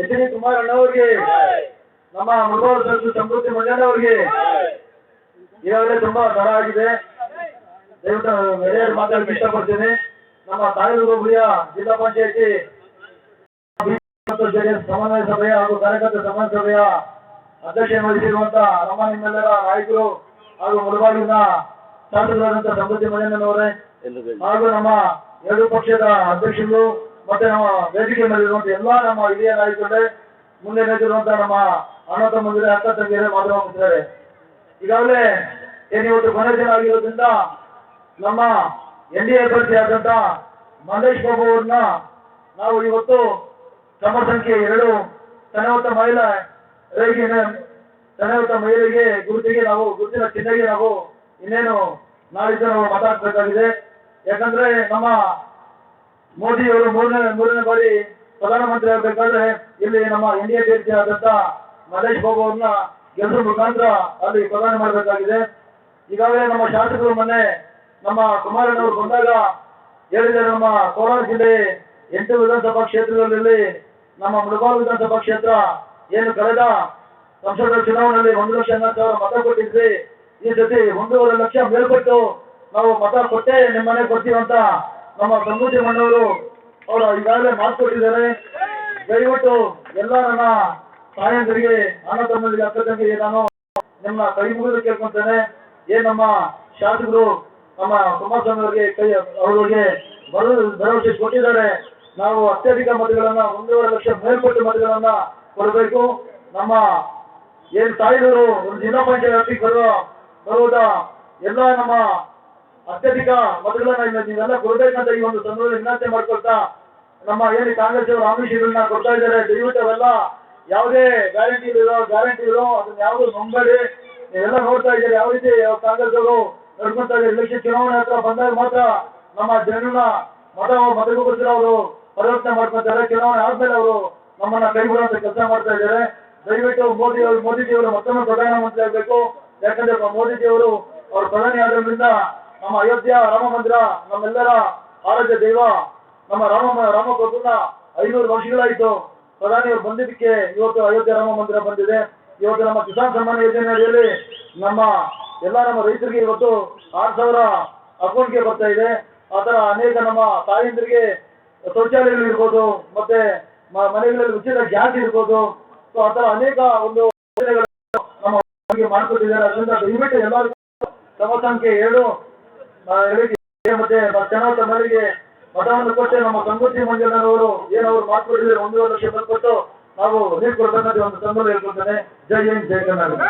H D ಕುಮಾರಣ್ಣವ್ರಿಗೆ ನಮ್ಮ ಮುಳುಗೋಡು ಸದಸ್ಯ ಸಮೃದ್ಧಿ ಮಂಜಣ್ಣವ್ರಿಗೆ ಈಗಾಗಲೇ ತುಂಬಾ ದರ ಆಗಿದೆ. ದಯವಿಟ್ಟು ಹಿರಿಯರು ಮಾತಾಡಕ್ಕೆ ಇಷ್ಟಪಡ್ತೀನಿ. ನಮ್ಮ ತಾಯಿಯ ಜಿಲ್ಲಾ ಪಂಚಾಯತಿ ಮತ್ತು ಜೆಡಿಎಸ್ ಸಮನ್ವಯ ಸಭೆಯ ಹಾಗೂ ಕಾರ್ಯಕರ್ತ ಸಮನ್ವಯ ಸಭೆಯ ಅಧ್ಯಕ್ಷ ವಹಿಸಿರುವಂತಹ ನಮ್ಮ ನಿಮ್ಮೆಲ್ಲರ ನಾಯಕರು ಹಾಗೂ ಮುಳುಬಾಗಿಲಿನ ಶಾಸಕರಾದಂತಹ ಸಮೃದ್ಧಿ ಮಂಜಣ್ಣನವರೇ ಹಾಗೂ ನಮ್ಮ ಎರಡು ಪಕ್ಷದ ಅಧ್ಯಕ್ಷರು ಮತ್ತೆ ನಮ್ಮ ವೇದಿಕೆ ಮೇಲಿರುವಂತ ಎಲ್ಲಾ ನಮ್ಮ ಹಿರಿಯ ನಾಯಕರೇ, ಮುಂದೆ ನಿಂತಿರುವಂತಹ ನಮ್ಮ ಅಣ್ಣ ತಮ್ಮಂದಿರ ಅಕ್ಕ ತಂಗಿಯರೇ ಮಾತನಾಡುತ್ತಿದ್ದಾರೆ ಈಗಾಗಲೇ ಏನಿವತ್ತು ಇವತ್ತು ಕೊನೆ ದಿನ ಆಗಿರೋದ್ರಿಂದ ನಮ್ಮ ಎನ್ ಡಿ ಎ ಅಭ್ಯರ್ಥಿ ಆದಂತ ಮಲ್ಲೇಶ್ ಬಾಬು ಅವ್ರನ್ನ ನಾವು ಇವತ್ತು ಕ್ರಮ ಸಂಖ್ಯೆ ಎರಡು, ತನವತ್ತ ಮಹಿಳಾ ತನವತ್ತ ಮಹಿಳೆಗೆ ಗುರುತಿಗೆ ನಾವು ಗುರುತಿನ ಚಿಹ್ನೆಗೆ ನಾವು ಇನ್ನೇನು ನಾಳಿದ್ದು ನಾವು ಮತ ಹಾಕ್ಬೇಕಾಗಿದೆ ಯಾಕಂದ್ರೆ ನಮ್ಮ ಮೋದಿ ಅವರು ಮೂರನೇ ಮೂರನೇ ಬಾರಿ ಪ್ರಧಾನಮಂತ್ರಿ ಆಗಬೇಕಾದ್ರೆ ಇಲ್ಲಿ ನಮ್ಮ ಎನ್ ಡಿ ಅಭ್ಯರ್ಥಿ ಆದಂತ ಮಹೇಶ್ ಬಾಬು ಅವ್ರನ್ನ ಗೆಲ್ಲರ ಮುಖಾಂತರ ಅಲ್ಲಿ ಪ್ರದಾನ ಮಾಡಬೇಕಾಗಿದೆ. ಈಗಾಗಲೇ ನಮ್ಮ ಶಾಸಕರು ಮೊನ್ನೆ ನಮ್ಮ ಕುಮಾರಣ್ಣವರು ಬಂದಾಗ ಹೇಳಿದರೆ ನಮ್ಮ ಕೋಲಾರ ಜಿಲ್ಲೆ ಎಂಟು ವಿಧಾನಸಭಾ ಕ್ಷೇತ್ರಗಳಲ್ಲಿ ನಮ್ಮ ಮುಳಬಾಲ್ ವಿಧಾನಸಭಾ ಕ್ಷೇತ್ರ ಏನು ಕಳೆದ ಸಂಸದರ ಚುನಾವಣೆಯಲ್ಲಿ ಒಂದು ಲಕ್ಷ ಸಾವಿರ ಮತ ಕೊಟ್ಟಿದ್ರಿ. ಈ ಸತಿ ಒಂದೂವರೆ ಲಕ್ಷ ಮೇಲ್ಪಟ್ಟು ನಾವು ಮತ ಕೊಟ್ಟೆ ನಿಮ್ಮನೆ ಬರ್ತೀವಂತ ನಮ್ಮ ಸಮೃದ್ಧಿ ಮಣ್ಣವರು ಅವರು ಈಗಾಗಲೇ ಮಾಡ್ಕೊಟ್ಟಿದ್ದಾರೆ ದಯವಿಟ್ಟು ಎಲ್ಲ ನನ್ನ ತಾಯಂದಿರಿಗೆ, ಅಣ್ಣ ತಮ್ಮಂದಿರಿಗೆ, ಅಕ್ಕ ತಂಗಿಗೆ ನಾನು ನಿಮ್ಮ ಕೈ ಮುಗಿದು ಕೇಳ್ಕೊಂತೇನೆ. ಏನ್ ನಮ್ಮ ಶಾಸಕರು, ನಮ್ಮ ಅವರಿಗೆ ಕೈ, ಅವರಿಗೆ ಭರವಸೆ ಕೊಟ್ಟಿದ್ದಾರೆ. ನಾವು ಅತ್ಯಧಿಕ ಮತಗಳನ್ನ, ಒಂದೂವರೆ ಲಕ್ಷ ಮೇಲ್ಪಟ್ಟು ಮತಗಳನ್ನ ಕೊಡಬೇಕು. ನಮ್ಮ ಏನ್ ತಾಯಿದರು, ಒಂದು ಜಿಲ್ಲಾ ಪಂಚಾಯತ್ ಬರುವ ಬರುವುದ ಎಲ್ಲ ನಮ್ಮ ಅತ್ಯಧಿಕ ಮತಗಳನ್ನ ನೀವೆಲ್ಲ ಕೊಡ್ಬೇಕಂತ ಈ ಒಂದು ಸಂದರ್ಭದಲ್ಲಿ ವಿನಂತಿ ಮಾಡ್ಕೊಳ್ತಾ ನಮ್ಮ ಏನು ಕಾಂಗ್ರೆಸ್ ಅವರು ಆಮಿಷಗಳನ್ನ ಕೊಡ್ತಾ ಇದ್ದಾರೆ. ದಯವಿಟ್ಟು ಯಾವುದೇ ಗ್ಯಾರಂಟಿ ಇರೋ ಗ್ಯಾರಂಟಿ ಇರೋ ಅದನ್ನ ಯಾವುದು ನಂಬೇಡಿ ನೀವೆಲ್ಲ ನೋಡ್ತಾ ಇದ್ದೀರಿ. ಯಾವ ರೀತಿ ಕಾಂಗ್ರೆಸ್ ಅವರು ನಡ್ಕೊಂತಾ ಇದ್ದಾರೆ. ಎಲೆಕ್ಷನ್ ಚುನಾವಣೆ ಹತ್ರ ಬಂದಾಗ ಮಾತ್ರ ನಮ್ಮ ಜನರನ್ನ ಮತ ಮತಗೋಸ್ಕರ ಅವರು ಪರಿವರ್ತನೆ ಮಾಡ್ಕೊಂತಾರೆ ಚುನಾವಣೆ ಆದ್ಮೇಲೆ ಅವರು ನಮ್ಮನ್ನ ಕೈ ಬಿಡುವಂತ ಕೆಲಸ ಮಾಡ್ತಾ ಇದ್ದಾರೆ. ದಯವಿಟ್ಟು ಮೋದಿ ಅವರು, ಮೋದಿಜಿ ಅವರು ಮತ್ತೊಮ್ಮೆ ಪ್ರಧಾನಮಂತ್ರಿ ಆಗಬೇಕು. ಯಾಕಂದ್ರೆ ಮೋದಿಜಿ ಅವರು ಅವರು ಪ್ರಧಾನಿ ಆದ್ರಿಂದ ನಮ್ಮ ಅಯೋಧ್ಯ ರಾಮ ಮಂದಿರ, ನಮ್ಮೆಲ್ಲರ ಆರೋಗ್ಯ ದೈವ, ನಮ್ಮ ರಾಮ ರಾಮ ಪ್ರಭುನ ಐನೂರು ವರ್ಷಗಳಾಯಿತು. ಪ್ರಧಾನಿಯವರು ಬಂದಿದ್ದಕ್ಕೆ ಇವತ್ತು ಅಯೋಧ್ಯೆ ರಾಮ ಮಂದಿರ ಬಂದಿದೆ. ಇವತ್ತು ನಮ್ಮ ಕಿಸಾನ್ ಸನ್ಮಾನ ಯೋಜನೆ ಅಡಿಯಲ್ಲಿ ನಮ್ಮ ಎಲ್ಲ ನಮ್ಮ ರೈತರಿಗೆ ಇವತ್ತು ಆರು ಸಾವಿರ ಅಕೌಂಟ್ಗೆ ಬರ್ತಾ ಇದೆ. ಆ ಅನೇಕ ನಮ್ಮ ತಾಯಂದಿರಿಗೆ ಶೌಚಾಲಯಗಳು ಇರ್ಬೋದು, ಮತ್ತೆ ಮನೆಗಳಲ್ಲಿ ಉಚಿತ ಗ್ಯಾಸ್ ಇರ್ಬೋದು. ಸೊ ಆ ಅನೇಕ ಒಂದು ನಮ್ಮ ಮಾಡ್ಕೊಟ್ಟಿದ್ದಾರೆ. ಅದರಿಂದ ದಯವಿಟ್ಟು ಎಲ್ಲರಿಗೂ ಸಮಸಂಖ್ಯೆ ಏಳು ಮತ್ತೆ ಜನ ತಮ್ಮರಿಗೆ ಮತವನ್ನು ಕೊಟ್ಟು ನಮ್ಮ ಸಂಗೂತಿ ಮಂಜಣ್ಣನವರು ಏನವರು ಮಾತುಕೊಟ್ಟಿದ್ದಾರೆ ಒಂದೂವರೆ ಲಕ್ಷ ಬಂದು ಕೊಟ್ಟು ನಾವು ನೀರು ಕೊಡ್ಬೇಕಂತ ಒಂದು ಸಂಬಂಧ ಹೇಳ್ಕೊಳ್ತೇನೆ. ಜೈ ಹಿಂದ್, ಜೈ ಕರ್ನಾಟಕ.